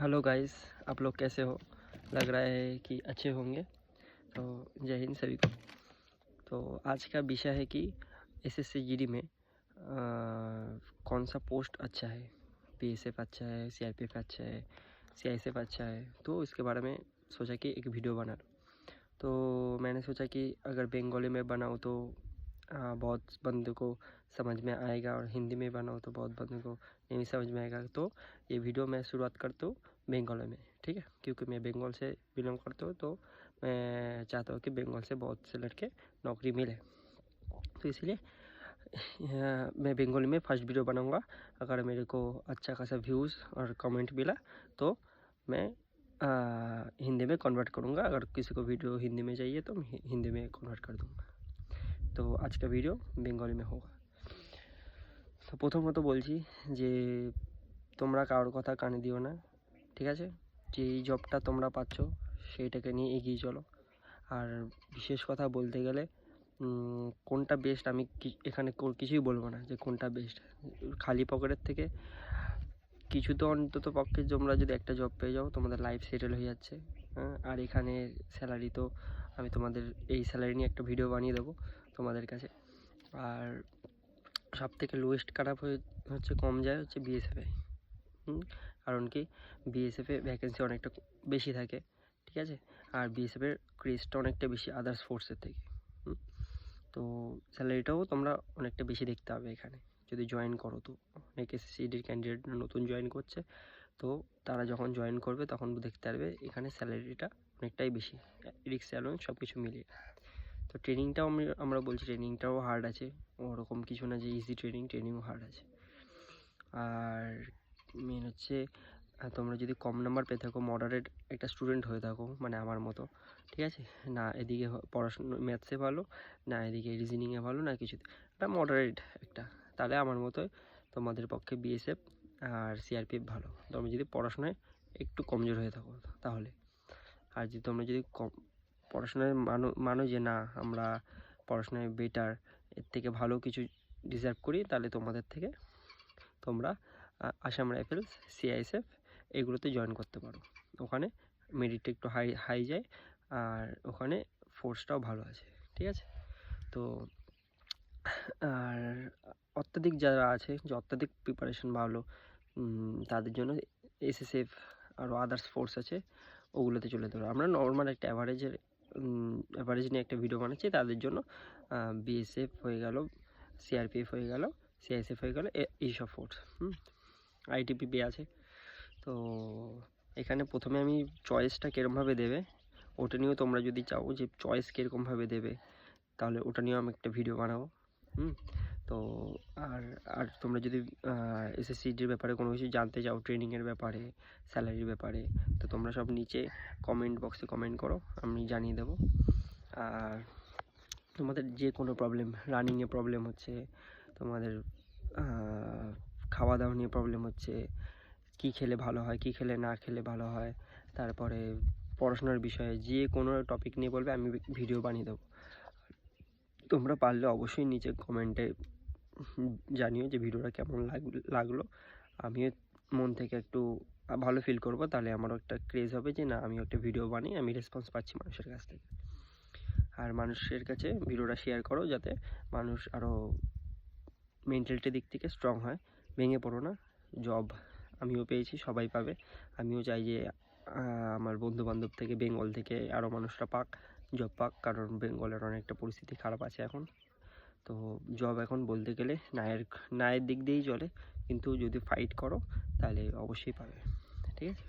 Hello guys आप लोग कैसे हो? लग रहा है कि अच्छे होंगे। तो जय हिंद सभी को। तो आज का विषय है कि एस एस में अ, कौन सा पोस्ट अच्छा है? पीएसएफ अच्छा है सी अच्छा है सी अच्छा है? तो इसके बारे में सोचा कि एक वीडियो बना तो मैंने सोचा कि अगर बंगाली में बनाऊँ तो बहुत बंदे को समझ में आएगा और हिंदी में बनाऊँ तो बहुत बंदे को नहीं समझ में आएगा। तो ये वीडियो मैं शुरुआत करता हूँ बंगाल में ठीक है? क्योंकि मैं बंगाल से बिलोंग करता हूँ तो मैं चाहता हूँ कि बंगाल से बहुत से लड़के नौकरी मिले। तो इसलिए मैं बंगाली में फ़र्स्ट वीडियो बनाऊँगा। अगर मेरे को अच्छा खासा व्यूज़ और कमेंट मिला तो मैं आ, हिंदी में कन्वर्ट करूँगा। अगर किसी को वीडियो हिंदी में चाहिए तो मैं हिंदी में कन्वर्ट कर दूँगा। তো আজকে ভিডিও বেঙ্গলি মে হোক। তো প্রথমত বলছি যে, তোমরা কারোর কথা কানে দিও না, ঠিক আছে? যেই জবটা তোমরা পাচ্ছ, সেইটাকে নিয়ে এগিয়ে চলো। আর বিশেষ কথা বলতে গেলে কোনটা বেস্ট আমি এখানে কিছুই বলব না যে কোনটা বেস্ট খালি পকেটের থেকে কিছু তো অন্তত পক্ষে তোমরা যদি একটা জব পেয়ে যাও, তোমাদের লাইফ সেটেল হয়ে যাচ্ছে। হ্যাঁ আর এখানে স্যালারি তো আমি তোমাদের, এই স্যালারি নিয়ে একটা ভিডিও বানিয়ে দেবো। তোমাদের কাছে। আর সব থেকে লোয়েস্ট খারাপ হয়ে হচ্ছে কম যায় হচ্ছে বিএসএফে কারণ কি? বিএসএফে ভ্যাকেন্সি অনেকটা বেশি থাকে, ঠিক আছে? আর বিএসএফের ক্রেজটা অনেকটা বেশি আদার্স ফোর্সের থেকে তো স্যালারিটাও তোমরা অনেকটা বেশি দেখতে হবে এখানে, যদি জয়েন করো তো। অনেক এসএসসিডির ক্যান্ডিডেট নতুন জয়েন করছে, তো তারা যখন জয়েন করবে তখন দেখতে পারবে এখানে স্যালারিটা অনেকটাই বেশি রিক্স অ্যালোয়েন্স সব কিছু মিলিয়ে। তো ট্রেনিংটাও আমি, আমরা বলছি ট্রেনিংটাও হার্ড আছে। ওরকম কিছু না যে ইজি ট্রেনিং ট্রেনিংও হার্ড আছে। আর মেন হচ্ছে তোমরা যদি কম নাম্বার পেয়ে থাকো মডারেট একটা স্টুডেন্ট হয়ে থাকো মানে আমার মতো, ঠিক আছে? না এদিকে পড়াশুনো ম্যাথসে ভালো, না এদিকে রিজনিংয়ে ভালো, না কিছুতে। একটা মডারেট একটা। তাহলে আমার মতো তোমাদের পক্ষে বিএসএফ আর সিআরপিএফ ভালো। তোমরা যদি পড়াশোনায় একটু কমজোর হয়ে থাকো, তাহলে। আর যদি তোমরা যদি কম পড়াশোনায় মানো মানো যে না, আমরা পড়াশোনায় বেটার এর থেকে ভালো কিছু ডিজার্ভ করি, তাহলে তোমাদের থেকে তোমরা আসাম রাইফেলস সিআইএসএফ এগুলোতে জয়েন করতে পারো। ওখানে মেরিটটা একটু হাই হাই যায়, আর ওখানে ফোর্সটাও ভালো আছে, ঠিক আছে? তো, আর অত্যাধিক যারা আছে, যে অত্যাধিক প্রিপারেশন ভালো তাদের জন্য এসএসএফ আরও আদার্স ফোর্স আছে, ওগুলোতে চলে পারো আমরা নর্মাল একটা অ্যাভারেজের অ্যাভারেজ নিয়ে একটা ভিডিও বানাচ্ছি, তাদের জন্য বিএসএফ হয়ে গেল সিআরপিএফ হয়ে গেল সিআইএসএফ হয়ে গেল এইসব ফোর্স হুম? আইটিপিপি আছে। তো এখানে প্রথমে আমি চয়েসটা কীরমভাবে দেবে, ওটা নিয়েও তোমরা যদি চাও যে চয়েস কীরকমভাবে দেবে, তাহলে ওটা নিয়েও আমি একটা ভিডিও বানাবো, হুম? তো আর আর তোমরা যদি এসএসসিডির ব্যাপারে কোনো কিছু জানতে চাও ট্রেনিংয়ের ব্যাপারে স্যালারির ব্যাপারে, তো তোমরা সব নিচে কমেন্ট বক্সে কমেন্ট করো, আমি জানিয়ে দেবো। আর তোমাদের যে কোনো প্রবলেম রানিংয়ে প্রবলেম হচ্ছে, তোমাদের খাওয়া দাওয়া নিয়ে প্রবলেম হচ্ছে, কী খেলে ভালো হয়, কী খেলে না খেলে ভালো হয়, তারপরে পড়াশোনার বিষয়ে যে কোনো টপিক নিয়ে বলবে, আমি ভিডিও বানিয়ে দেবো। তোমরা পারলে অবশ্যই নিচে কমেন্টে জানিও যে ভিডিওটা কেমন লাগ- লাগল। আমিও মন থেকে একটু ভালো ফিল করব, তাহলে আমারও একটা ক্রেজ হবে যে না আমি একটা ভিডিও বানিয়ে আমি রেসপন্স পাচ্ছি মানুষের কাছ থেকে। আর মানুষের কাছে ভিডিওটা শেয়ার করো যাতে মানুষ আরও মেন্টালিটি দিক থেকে স্ট্রং হয়। ভেঙে পড়ো না। জব আমিও পেয়েছি, সবাই পাবে। আমিও চাই যে আমার বন্ধু বান্ধব থেকে, বেঙ্গল থেকে আরও মানুষরা পাক জব পাক, কারণ বেঙ্গলের অনেকটা পরিস্থিতি খারাপ আছে এখন। তো জব এখন বলতে গেলে নায়ের নায়ের দিক দিয়েই চলে। কিন্তু যদি ফাইট করো, তাহলে অবশ্যই পাবে ঠিক আছে?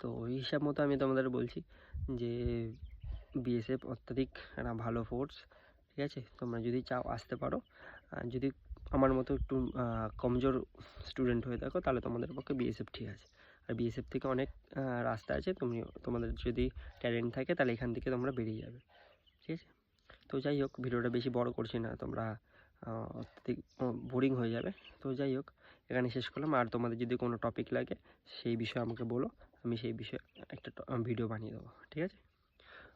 তো ওই হিসাব মতো আমি তোমাদের বলছি যে বিএসএফ অত্যাধিক একটা ভালো ফোর্স ঠিক আছে? তোমরা যদি চাও আসতে পারো। আর যদি আমার মতো একটু কমজোর স্টুডেন্ট হয়ে থাকো, তাহলে তোমাদের পক্ষে বিএসএফ ঠিক আছে। আর বিএসএফ থেকে অনেক রাস্তা আছে। তুমি, তোমাদের যদি ট্যালেন্ট থাকে, তাহলে এখান থেকে তোমরা বেরিয়ে যাবে। ঠিক আছে? তো যাই হোক, ভিডিওটা বেশি বড় করছি না, তোমরা অত্যধিক বোরিং হয়ে যাবে। তো যাই হোক, এখানে শেষ করলাম। আর তোমাদের যদি কোনো টপিক লাগে, সেই বিষয়ে আমাকে বলো, আমি সেই বিষয়ে একটা ভিডিও বানিয়ে দেবো, ঠিক আছে?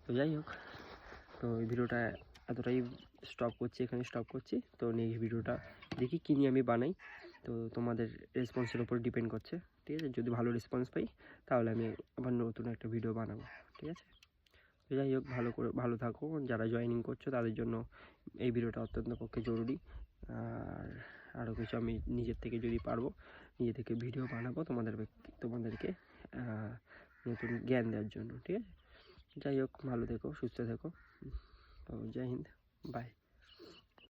তো যাই হোক, তো এই ভিডিওটা এতটাই স্টপ করছি এখানে স্টপ করছি। তো নেক্সট ভিডিওটা দেখি কী নিয়ে আমি বানাই। তো তোমাদের রেসপন্সের উপর ডিপেন্ড করছে, ঠিক আছে? যদি ভালো রেসপন্স পাই, তাহলে আমি আবার নতুন একটা ভিডিও বানাবো, ঠিক আছে? তো যাই হোক, ভালো করে, ভালো থাকো। যারা জয়েনিং করছ, তাদের জন্য এই ভিডিওটা অত্যন্ত পক্ষে জরুরি। আর আরও কিছু আমি নিজের থেকে যদি পারব, নিজে থেকে ভিডিও বানাবো তোমাদের তোমাদেরকে নতুন জ্ঞান দেওয়ার জন্য, ঠিক আছে? যাই হোক, ভালো থেকো, সুস্থ থেকো। তো, জয় হিন্দ। বাই